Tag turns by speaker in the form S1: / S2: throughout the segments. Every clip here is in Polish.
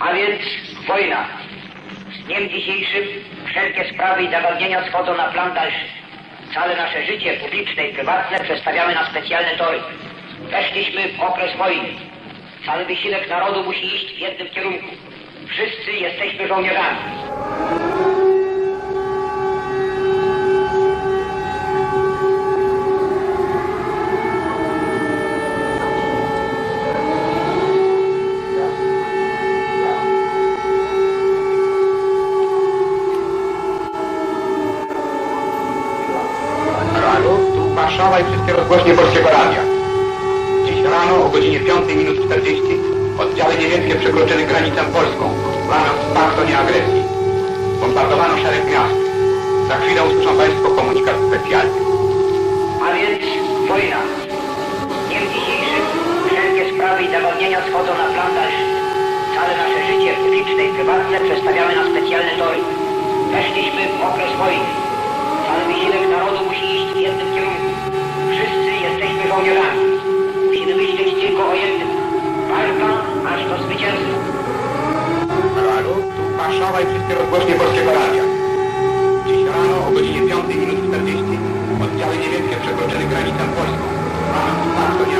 S1: A więc wojna. Z dniem dzisiejszym wszelkie sprawy i zagadnienia schodzą na plan dalszy. Całe nasze życie publiczne i prywatne przestawiamy na specjalne tory. Weszliśmy w okres wojny. Cały wysiłek narodu musi iść w jednym kierunku. Wszyscy jesteśmy żołnierzami.
S2: Rano, i wszystkie rozgłośnie Polskiego Radia. Dziś rano o godzinie 5 minut 40 oddziały niemieckie przekroczyły granicę polską, łamiąc pakt o nieagresji. Bombardowano szereg miast. Za chwilę usłyszą Państwo komunikat specjalny.
S1: A więc wojna. Dniem dzisiejszym wszelkie sprawy i zagadnienia schodzą na plan dalszy. Całe nasze życie publiczne i prywatne przestawiamy na specjalne tory. Weszliśmy w okres wojny. Cały wysiłek narodu musi iść w jednym kierunku. Wszyscy jesteśmy żołnierzami. Musimy myśleć tylko o jednym. Walka aż do zwycięstwa.
S2: Tu Warszawa i wszystkie rozgłośnie Polskiego Radia. Dziś rano o godzinie 5 minut 40 oddziały niemieckie przekroczyły granicę polską, łamiąc pakt o nieagresji.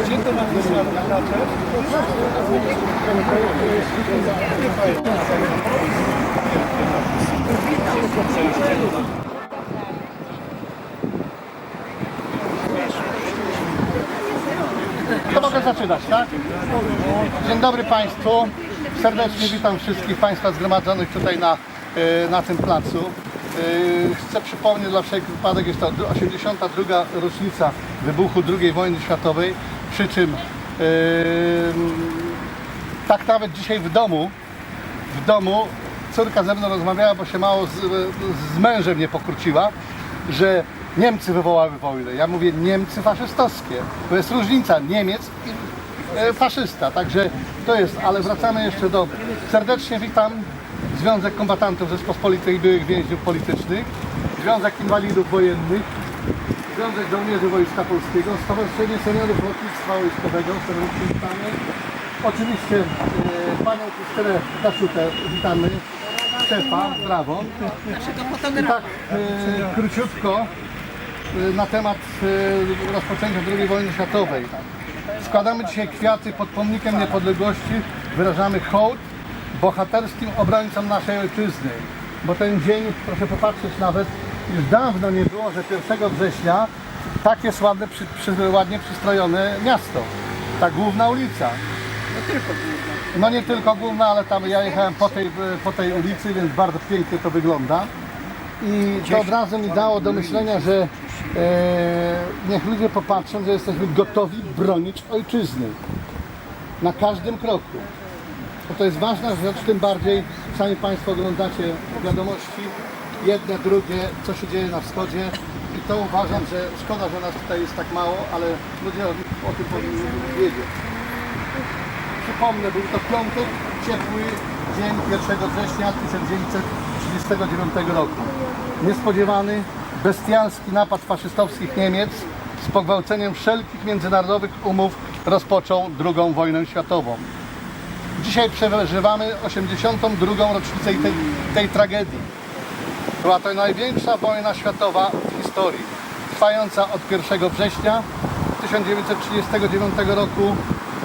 S3: Gdzie to mam wyznaczać?
S4: To mogę zaczynać, tak? Dzień dobry Państwu. Serdecznie witam wszystkich Państwa zgromadzonych tutaj na, e, na tym placu. E, Chcę przypomnieć dla wszelkich wypadek, jest to 82. rocznica wybuchu II wojny światowej, przy czym e, tak nawet dzisiaj w domu, w domu córka ze mną rozmawiała, bo się mało z, z mężem nie pokróciła, że Niemcy wywołały wojnę. Ja mówię Niemcy faszystowskie. To jest różnica Niemiec i e, faszysta. Także to jest, ale wracamy jeszcze do. Serdecznie witam Związek Kombatantów Rzeczpospolitej Byłych Więźniów Politycznych, Związek Inwalidów Wojennych, Związek Żołnierzy Wojska Polskiego, Stowarzyszenie Seniorów Lotnictwa Wojskowego, serdecznie witamy. Oczywiście e, Panią Krystynę Kaszutę witamy. Stefa, brawo. I tak e, króciutko e, na temat e, rozpoczęcia II wojny światowej. Składamy dzisiaj kwiaty pod pomnikiem niepodległości, wyrażamy hołd bohaterskim obrońcom naszej ojczyzny. Bo ten dzień, proszę popatrzeć nawet, już dawno nie było, że 1 września tak jest ładne, przy, przy, ładnie przystrojone miasto. Ta główna ulica. No nie tylko główna, ale tam ja jechałem po tej, po tej ulicy, więc bardzo pięknie to wygląda. I to od razu mi dało do myślenia, że e, niech ludzie popatrzą, że jesteśmy gotowi bronić ojczyzny. Na każdym kroku. Bo to jest ważna rzecz, tym bardziej sami Państwo oglądacie wiadomości, jedne, drugie, co się dzieje na wschodzie. I to uważam, że szkoda, że nas tutaj jest tak mało, ale ludzie o, o tym powinni wiedzieć. Przypomnę, był to piątek, ciepły dzień 1 września 1939 roku. Niespodziewany, bestialski napad faszystowskich Niemiec z pogwałceniem wszelkich międzynarodowych umów rozpoczął II wojnę światową. Dzisiaj przeżywamy 82. rocznicę tej, tej tragedii. Była to największa wojna światowa w historii, trwająca od 1 września 1939 roku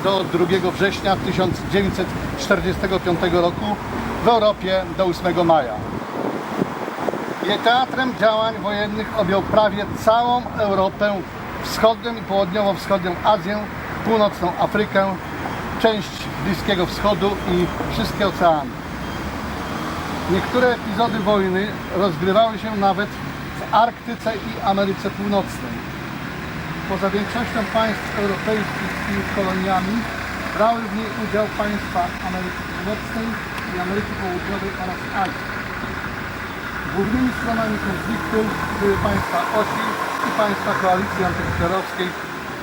S4: do 2 września 1945 roku w Europie do 8 maja. Jej teatrem działań wojennych objął prawie całą Europę, wschodnią i południowo-wschodnią Azję, północną Afrykę, część Bliskiego Wschodu i wszystkie oceany. Niektóre epizody wojny rozgrywały się nawet w Arktyce i Ameryce Północnej. Poza większością państw europejskich i koloniami brały w niej udział państwa Ameryki Północnej i Ameryki Południowej oraz Azji. Głównymi stronami konfliktu były państwa osi i państwa koalicji antyhitlerowskiej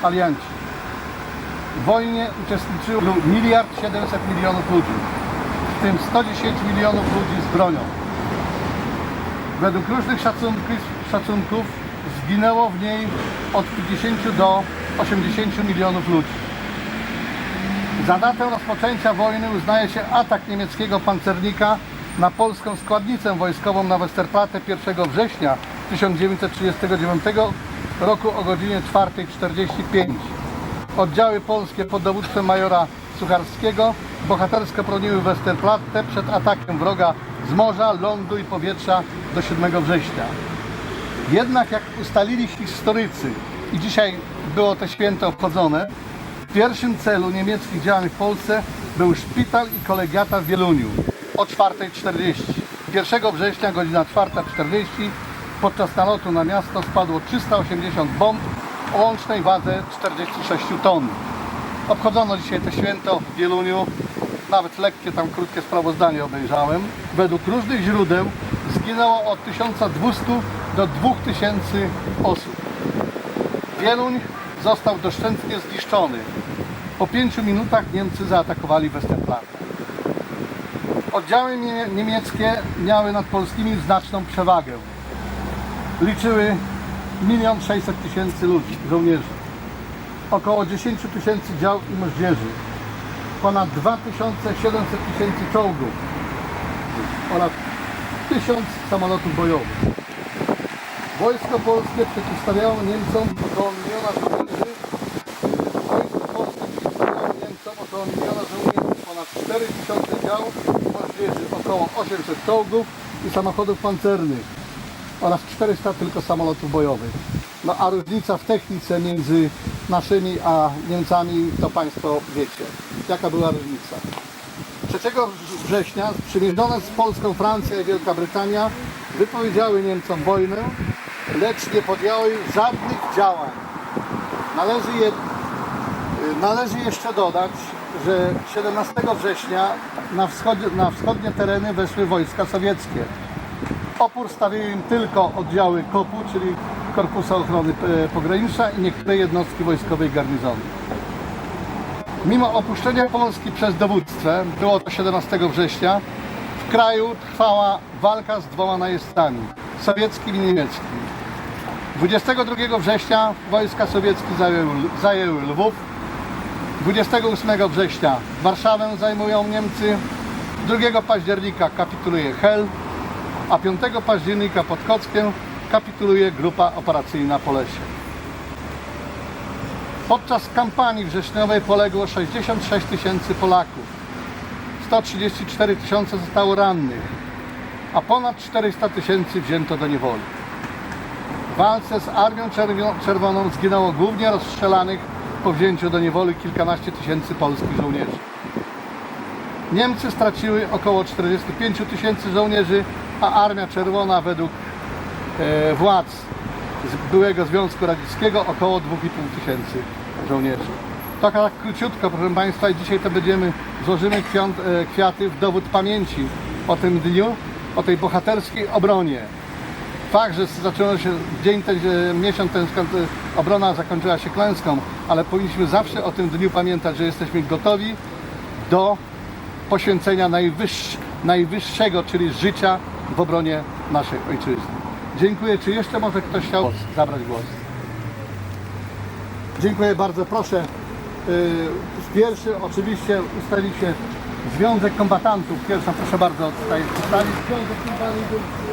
S4: alianci. W wojnie uczestniczyło miliard 700 milionów ludzi, w tym 110 milionów ludzi z bronią. Według różnych szacunków, szacunków zginęło w niej od 50 do 80 milionów ludzi. Za datę rozpoczęcia wojny uznaje się atak niemieckiego pancernika na polską składnicę wojskową na Westerplatte 1 września 1939 roku o godzinie 4.45. Oddziały polskie pod dowództwem majora Sucharskiego bohatersko broniły Westerplatte przed atakiem wroga z morza, lądu i powietrza do 7 września. Jednak jak ustalili historycy i dzisiaj było to święto obchodzone, w pierwszym celu niemieckich działań w Polsce był szpital i kolegiata w Wieluniu o 4.40. 1 września godzina 4.40 podczas nalotu na miasto spadło 380 bomb o łącznej wadze 46 ton. Obchodzono dzisiaj to święto w Wieluniu. Nawet lekkie tam krótkie sprawozdanie obejrzałem. Według różnych źródeł zginęło od 1200 do 2000 osób. Wieluń został doszczętnie zniszczony. Po pięciu minutach Niemcy zaatakowali Westerplatte. Oddziały nie- niemieckie miały nad polskimi znaczną przewagę. Liczyły 1 600 tysięcy ludzi, żołnierzy. Około 10 tysięcy dział i moździerzy. Ponad 2700 tysięcy czołgów oraz 1000 samolotów bojowych. Wojsko polskie przeciwstawiało Niemcom około miliona żołnierzy. Wojsko polskie przeciwstawiało Niemcom około miliona żołnierzy, ponad 4000 dział moździerzy, około 800 czołgów i samochodów pancernych oraz 400 tylko samolotów bojowych. No a różnica w technice między naszymi a Niemcami to Państwo wiecie. Jaka była różnica? 3 września sprzymierzone z Polską Francja i Wielka Brytania wypowiedziały Niemcom wojnę, lecz nie podjęły żadnych działań. Należy, je, należy jeszcze dodać, że 17 września na, na wschodnie tereny weszły wojska sowieckie. Opór stawiły im tylko oddziały KOP-u, czyli Korpusu Ochrony e, Pogranicza i niektóre jednostki wojskowej garnizonu. Mimo opuszczenia Polski przez dowództwem, było to 17 września, w kraju trwała walka z dwoma najeźdźcami, sowieckim i niemieckim. 22 września wojska sowieckie zajęły, zajęły Lwów, 28 września Warszawę zajmują Niemcy, 2 października kapituluje Hel, a 5 października pod Kockiem kapituluje grupa operacyjna Polesie. Podczas kampanii wrześniowej poległo 66 tysięcy Polaków. 134 tysiące zostało rannych, a ponad 400 tysięcy wzięto do niewoli. W walce z Armią Czerwoną zginęło głównie rozstrzelanych po wzięciu do niewoli kilkanaście tysięcy polskich żołnierzy. Niemcy straciły około 45 tysięcy żołnierzy, a Armia Czerwona według e, władz z byłego Związku Radzieckiego około 2,5 tysięcy żołnierzy. To tak króciutko, proszę Państwa, i dzisiaj to będziemy, złożymy kwiat, e, kwiaty w dowód pamięci o tym dniu, o tej bohaterskiej obronie. Fakt, że zaczęło się dzień ten, miesiąc ten e, obrona zakończyła się klęską, ale powinniśmy zawsze o tym dniu pamiętać, że jesteśmy gotowi do poświęcenia najwyższ, najwyższego, czyli życia w obronie naszej ojczyzny. Dziękuję. Czy jeszcze może ktoś chciał zabrać głos? Dziękuję bardzo. Proszę. Yy, Pierwszy oczywiście ustali się Związek Kombatantów. Pierwsza, proszę bardzo, tutaj ustalić Związek Kombatantów.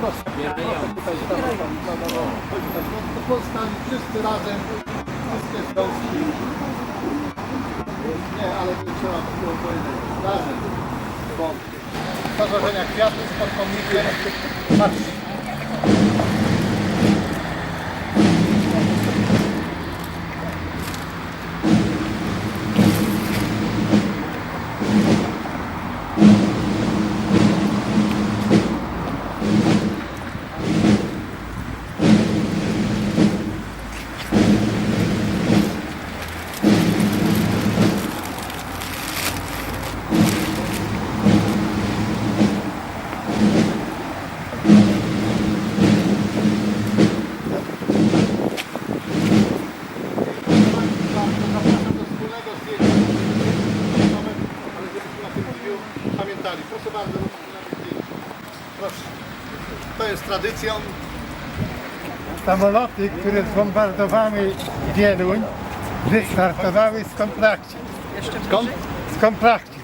S4: Proszę. Powstali wszyscy razem, wszystkie związki. Nie, ale nie trzeba było powiedzieć. Razem. Bo złożenia kwiatów pod pomnikiem. Pamiętali. Proszę bardzo, zdjęcia. Proszę. To jest tradycją.
S5: Samoloty, które zbombardowały Wieluń, wystartowały z Komplachci.
S4: Skąd?
S5: Z Komplachci.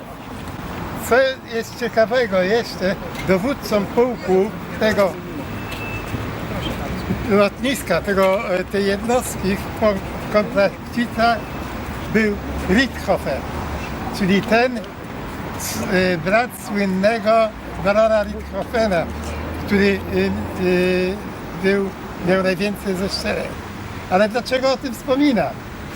S5: Co jest ciekawego jeszcze, dowódcą pułku tego lotniska, tego, e, tej jednostki w był Richthofer, czyli ten brat słynnego barona Richthofena, który e, e, był, miał najwięcej zestrzeleń. Ale dlaczego o tym wspominam?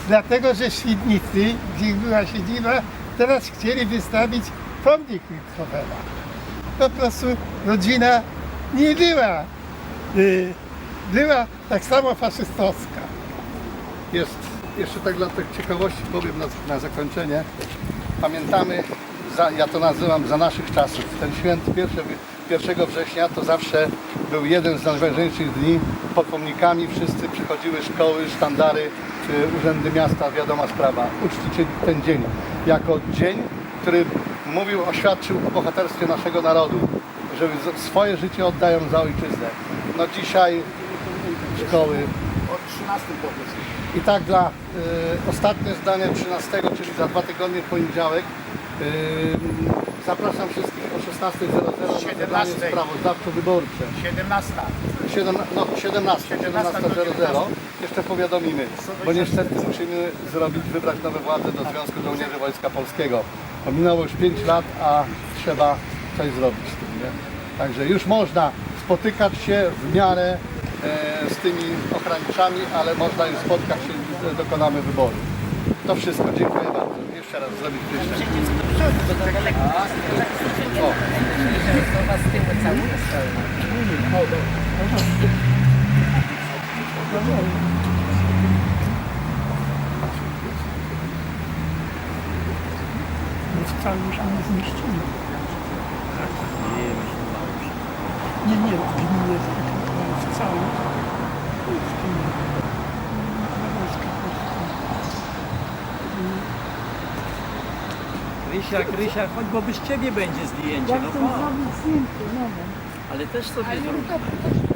S5: Dlatego, że Świdnicy, gdzie była siedziba, teraz chcieli wystawić pomnik Richthofena. Po prostu rodzina nie była, y, była tak samo faszystowska.
S4: Jest jeszcze tak dla tak ciekawości powiem na, na zakończenie. Pamiętamy, za, ja to nazywam za naszych czasów. Ten święty 1, 1 września to zawsze był jeden z najważniejszych dni. Pod pomnikami wszyscy przychodziły szkoły, sztandary, y, urzędy miasta, wiadoma sprawa. Uczcicie ten dzień jako dzień, który mówił, oświadczył o bohaterstwie naszego narodu, że swoje życie oddają za ojczyznę. No dzisiaj szkoły i tak dla y, ostatnie zdanie 13, czyli za dwa tygodnie w poniedziałek. Y, zapraszam wszystkich o 16.00 na zebranie sprawozdawczo-wyborcze.
S2: 17.
S4: 7, no, 17, 17.00 jeszcze powiadomimy, bo niestety musimy zrobić, wybrać nowe władze do Związku Żołnierzy Wojska Polskiego. Minęło już 5 lat, a trzeba coś zrobić z tym. Nie? Także już można spotykać się w miarę e, z tymi ochraniczami, ale można już spotkać się i dokonamy wyboru. To wszystko, dziękuję bardzo. Jeszcze raz zrobić. O.
S5: Wcale już nie zmieścili. Nie, nie, nie jest wcale. W tym wojska
S6: Rysia, Rysia, choć bo bez ciebie będzie zdjęcie, no
S7: Chcę
S6: pa.
S7: zrobić zdjęcie nowe.
S6: Ale też sobie zrób.
S7: no